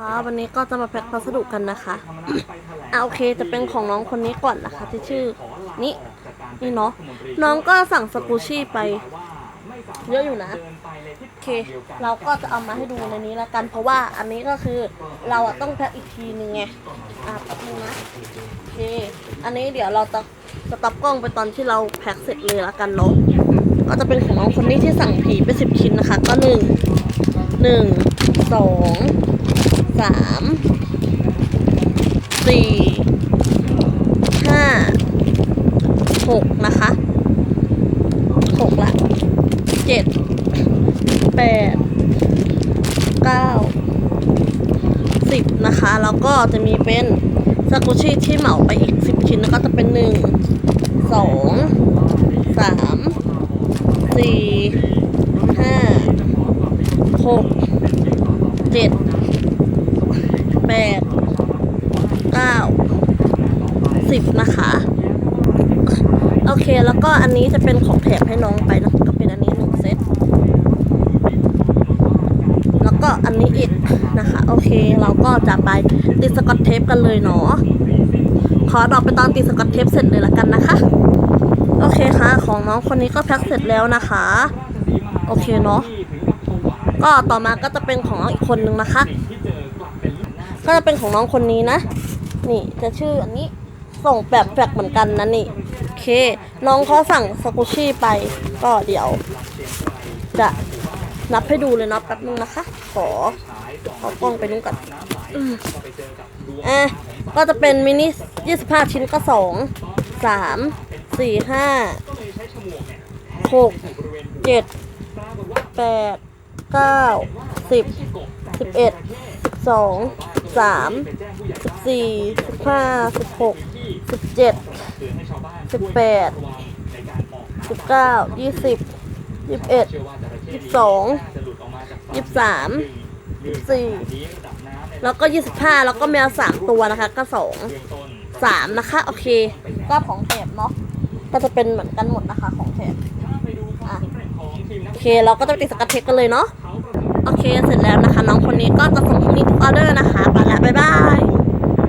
ค่ะวันนี้ก็จะมาแพ็คพัสดุกันนะคะ อะโอเคจะเป็นของน้องคนนี้ก่อนนะคะ ที่ชื่อนี่นี่เนาะน้องก็สั่งสกูชี่ไป เยอะอยู่นะโอเค เราก็จะเอามาให้ดูในนี้ละกัน เพราะว่าอันนี้ก็คือเราอะต้องแพ็คอีกทีนึงไงอะแป๊บนึงนะโอเค อันนี้เดี๋ยวเราจะจะตับกล้องไปตอนที่เราแพ็คเสร็จเลยละกันเนาะก็จะเป็นของน้องคนนี้ที่สั่งผีไปสิบชิ้นนะคะ ก็หนึ่งหนึ่งสอง สามสี่ห้าหกนะคะหกละเจ็ดแปดเก้าสิบนะคะ แล้วก็จะมีเป็นสกุชี่ที่เหมาไปอีกสิบชิ้นแล้วก็จะเป็นหนึ่งสองสามสี่ห้าหกเจ็ด ดเก้าสิบนะคะ โอเคแล้วก็อันนี้จะเป็นของแถมให้น้องไปนะก็เป็นอันนี้หนึ่งเซตแล้วก็อันนี้อีกนะคะ โอเคเราก็จะไปติดสกอตเทปกันเลยเนาะขอดอกไปตอนติดสกอตเทปเสร็จเลยละกันนะคะ โอเคค่ะ ของน้องคนนี้ก็แพ็คเสร็จแล้วนะคะ โอเคเนาะก็ต่อมาก็จะเป็นของน้องอีกคนนึงนะคะ ก็จะเป็นของน้องคนนี้นะ นี่จะชื่ออันนี้ส่งแบบแฟกเหมือนกันนะนี่โอเค น้องเขาสั่งสกุชี่ไป ก็เดี๋ยว จะนับให้ดูเลยนะแป๊บนึงนะคะ ขอขอกล้องไปนู้นก่อนอืมอะก็จะเป็นมินิ25 ชิ้นก็สองสามสี่ห้าหกเจ็ดแปดเก้าสิบสิบเอ็ดสิบ สองสามสิบสี่สิบห้าสิบหกสิบเจ็ดสิบแปดสิบเก้ายี่สิบยี่สิบเอ็ดยี่สิบสองยี่สิบสามยี่สิบสี่แล้วก็ยี่สิบห้าแล้วก็แมวสามตัวนะคะ ก็สองสามนะคะ โอเค ก็ของแถมเนาะก็จะเป็นเหมือนกันหมดนะคะของแถมอะโอเค เราก็จะติดสกัดเทคกันเลยเนาะ โอเคเสร็จแล้วนะคะ น้องคนนี้ก็จะส่งพรุ่งนี้ทุกออเดอร์นะคะไปละบ๊ายบาย